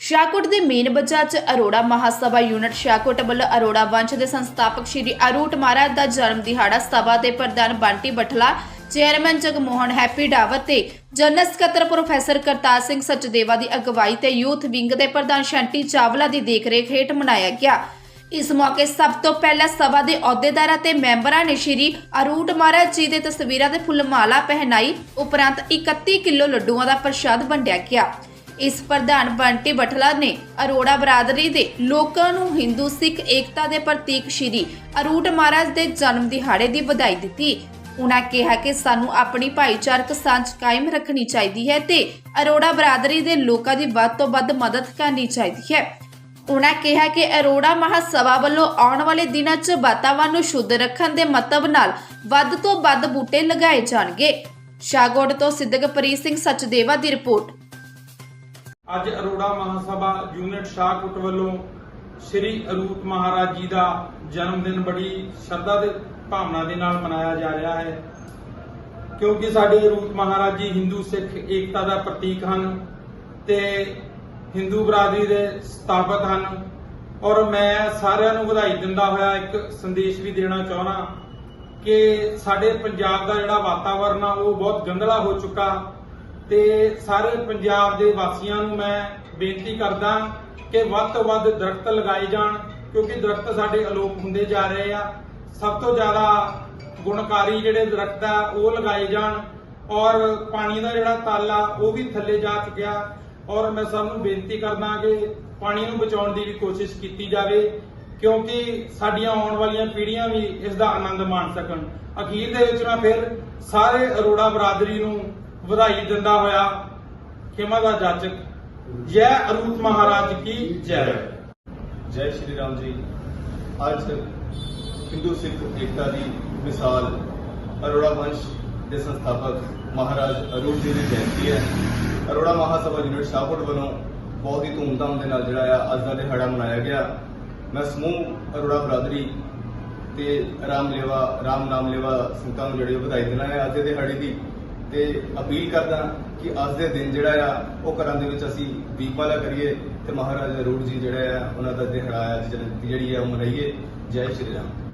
ਸ਼ਾਹਕੋਟ ਦੇ ਮੇਨ ਬਜ਼ਾਰ 'ਚ ਅਰੋੜਾ ਮਹਾਸਭਾ ਯੂਨਿਟ ਸ਼ਾਹਕੋਟ ਵੱਲੋਂ ਅਰੋੜਾ ਵੰਸ਼ ਦੇ ਸੰਸਥਾਪਕ ਸ਼੍ਰੀ ਅਰੂਟ ਮਹਾਰਾਜ ਦਾ ਜਨਮ ਦਿਹਾੜਾ ਸਭਾ ਦੇ ਪ੍ਰਧਾਨ ਬੰਟੀ ਬਠਲਾ, ਚੇਅਰਮੈਨ ਜਗਮੋਹਨ ਹੈਪੀ ਡਾਵਰ ਤੇ ਜਨਰਲ ਸਕੱਤਰ ਪ੍ਰੋਫੈਸਰ ਕਰਤਾਰ ਸਿੰਘ ਸਚਦੇਵਾ ਦੀ ਅਗਵਾਈ ਤੇ ਯੂਥ ਵਿੰਗ ਦੇ ਪ੍ਰਧਾਨ ਸ਼ੰਟੀ ਚਾਵਲਾ ਦੀ ਦੇਖਰੇਖ ਹੇਠ ਮਨਾਇਆ ਗਿਆ। ਇਸ ਮੌਕੇ ਸਭ ਤੋਂ ਪਹਿਲਾਂ ਸਭਾ ਦੇ ਅਹੁਦੇਦਾਰਾਂ ਤੇ ਮੈਂਬਰਾਂ ਨੇ ਸ਼੍ਰੀ ਅਰੂਟ ਮਹਾਰਾਜ ਜੀ ਦੇ ਤਸਵੀਰਾਂ ਦੇ ਫੁੱਲਮਾਲਾ ਪਹਿਨਾਈ, ਉਪਰੰਤ 31 ਕਿਲੋ ਲੱਡੂਆਂ ਦਾ ਪ੍ਰਸ਼ਾਦ ਵੰਡਿਆ ਗਿਆ। ਇਸ ਪ੍ਰਧਾਨ ਬੰਟੀ ਬਠਲਾ ਨੇ ਅਰੋੜਾ ਬਰਾਦਰੀ ਦੇ ਲੋਕਾਂ ਨੂੰ ਹਿੰਦੂ ਸਿੱਖ ਏਕਤਾ ਦੇ ਪ੍ਰਤੀਕ ਸ਼੍ਰੀ ਅਰੂਟ ਮਹਾਰਾਜ ਦੇ ਜਨਮ ਦਿਹਾੜੇ ਦੀ ਵਧਾਈ ਦਿੱਤੀ। ਉਨ੍ਹਾਂ ਕਿਹਾ ਕਿ ਸਾਨੂੰ ਆਪਣੀ ਭਾਈਚਾਰਕ ਸਾਂਝ ਕਾਇਮ ਰੱਖਣੀ ਚਾਹੀਦੀ ਹੈ ਤੇ ਅਰੋੜਾ ਬਰਾਦਰੀ ਦੇ ਲੋਕਾਂ ਦੀ ਵੱਧ ਤੋਂ ਵੱਧ ਮਦਦ ਕਰਨੀ ਚਾਹੀਦੀ ਹੈ। ਉਨ੍ਹਾਂ ਕਿਹਾ ਕਿ ਅਰੋੜਾ ਮਹਾਸਭਾ ਵੱਲੋਂ ਆਉਣ ਵਾਲੇ ਦਿਨਾਂ 'ਚ ਵਾਤਾਵਰਣ ਨੂੰ ਸ਼ੁੱਧ ਰੱਖਣ ਦੇ ਮਤਲਬ ਨਾਲ ਵੱਧ ਤੋਂ ਵੱਧ ਬੂਟੇ ਲਗਾਏ ਜਾਣਗੇ। ਸ਼ਾਹਗੋੜ ਤੋਂ ਸਿੱਧਕਪ੍ਰੀਤ ਸਿੰਘ ਸਚਦੇਵਾ ਦੀ ਰਿਪੋਰਟ। ਅੱਜ ਅਰੋੜਾ ਮਹਾਸਭਾ ਯੂਨਿਟ ਸ਼ਾਹਕੋਟ ਵੱਲੋਂ ਸ੍ਰੀ ਅਰੂਪ ਮਹਾਰਾਜ ਜੀ ਦਾ ਜਨਮ ਦਿਨ ਬੜੀ ਸ਼ਰਧਾ ਦੇ ਭਾਵਨਾ ਦੇ ਨਾਲ ਮਨਾਇਆ ਜਾ ਰਿਹਾ ਹੈ। ਕਿਉਂਕਿ ਸਾਡੇ ਅਰੂਪ ਮਹਾਰਾਜ ਜੀ ਹਿੰਦੂ ਸਿੱਖ ਏਕਤਾ ਦਾ ਪ੍ਰਤੀਕ ਹਨ ਤੇ ਹਿੰਦੂ ਬਰਾਦਰੀ ਦੇ ਸਥਾਪਕ ਹਨ। ਔਰ ਮੈਂ ਸਾਰਿਆਂ ਨੂੰ ਵਧਾਈ ਦਿੰਦਾ ਹੋਇਆ ਇੱਕ ਸੰਦੇਸ਼ ਵੀ ਦੇਣਾ ਚਾਹੁੰਦਾ ਕਿ ਸਾਡੇ ਪੰਜਾਬ ਦਾ ਜਿਹੜਾ ਵਾਤਾਵਰਨ ਆ, ਉਹ ਬਹੁਤ ਗੰਦਲਾ ਹੋ ਚੁੱਕਾ। ਤੇ ਸਾਰੇ ਪੰਜਾਬ ਦੇ ਵਾਸੀਆਂ ਨੂੰ ਮੈਂ ਬੇਨਤੀ ਕਰਦਾ ਕਿ ਵੱਧ ਤੋਂ ਵੱਧ ਦਰਖਤ ਲਗਾਏ ਜਾਣ, ਕਿਉਂਕਿ ਦਰਖਤ ਸਾਡੇ ਅਲੋਪ ਹੁੰਦੇ ਜਾ ਰਹੇ ਆ। ਸਭ ਤੋਂ ਜ਼ਿਆਦਾ ਗੁਣਕਾਰੀ ਜਿਹੜੇ ਦਰਖਤ ਆ, ਉਹ ਲਗਾਏ ਜਾਣ ਔਰ ਪਾਣੀ ਦਾ ਜਿਹੜਾ ਤਲ ਆ, ਉਹ ਵੀ ਥੱਲੇ ਜਾ ਚੁੱਕਿਆ। ਔਰ ਮੈਂ ਸਭ ਨੂੰ ਬੇਨਤੀ ਕਰਦਾ ਕਿ ਪਾਣੀ ਨੂੰ ਬਚਾਉਣ ਦੀ ਵੀ ਕੋਸ਼ਿਸ਼ ਕੀਤੀ ਜਾਵੇ, ਕਿਉਂਕਿ ਸਾਡੀਆਂ ਆਉਣ ਵਾਲੀਆਂ ਪੀੜ੍ਹੀਆਂ ਵੀ ਇਸ ਦਾ ਆਨੰਦ ਮਾਣ ਸਕਣ। ਅਖੀਰ ਦੇ ਵਿੱਚ ਮੈਂ ਫਿਰ ਸਾਰੇ ਅਰੋੜਾ ਬਰਾਦਰੀ ਨੂੰ ਵਧਾਈ ਦਿੰਦਾ ਹੋਇਆ ਖਿਮਾ ਦਾ ਜਾਚਕ, ਜੈ ਅਰੂਪ ਮਹਾਰਾਜ ਕੀ ਜੈ। ਜੈ ਸ਼੍ਰੀ ਰਾਮ ਜੀ। ਅੱਜ ਹਿੰਦੂ ਸਿੱਖ ਏਕਤਾ ਦੀ ਮਿਸਾਲ ਅਰੋੜਾ ਵੰਸ਼ ਦੇ ਸੰਸਥਾਪਕ ਮਹਾਰਾਜ ਅਰੂਪ ਜੀ ਦੀ ਜਯੰਤੀ ਹੈ। ਅਰੋੜਾ ਮਹਾਸਭਾ ਯੂਨਿਟ ਸ਼ਾਹਪੁਰ ਵੱਲੋਂ ਬਹੁਤ ਹੀ ਧੂਮਧਾਮ ਦੇ ਨਾਲ ਜਿਹੜਾ ਆ ਅੱਜ ਦਾ ਦਿਹਾੜਾ ਮਨਾਇਆ ਗਿਆ। ਮੈਂ ਸਮੂਹ ਅਰੋੜਾ ਬਰਾਦਰੀ ਤੇ ਰਾਮ ਲੇਵਾ ਰਾਮ ਨਾਮ ਲੇਵਾ ਸੰਤਾਂ ਨੂੰ ਜਿਹੜੀ ਵਧਾਈ ਦਿੰਦਾ ਹੈ। ਅੱਜ ਦੇ ਦਿਹਾੜੇ ਦੀ ਤੇ ਅਪੀਲ ਕਰਦਾ ਕਿ ਅੱਜ ਦੇ ਦਿਨ ਜਿਹੜਾ ਆ, ਉਹ ਘਰਾਂ ਦੇ ਵਿੱਚ ਅਸੀਂ ਦੀਪਮਾਲਾ ਕਰੀਏ ਤੇ ਮਹਾਰਾਜਾ ਰੂੜ ਜੀ ਜਿਹੜਾ ਆ, ਉਹਨਾਂ ਦਾ ਦਿਹਾੜਾ ਆ ਜਿਹੜੀ ਆ, ਉਹ ਮਨਾਈਏ। ਜੈ ਸ਼੍ਰੀ ਰਾਮ।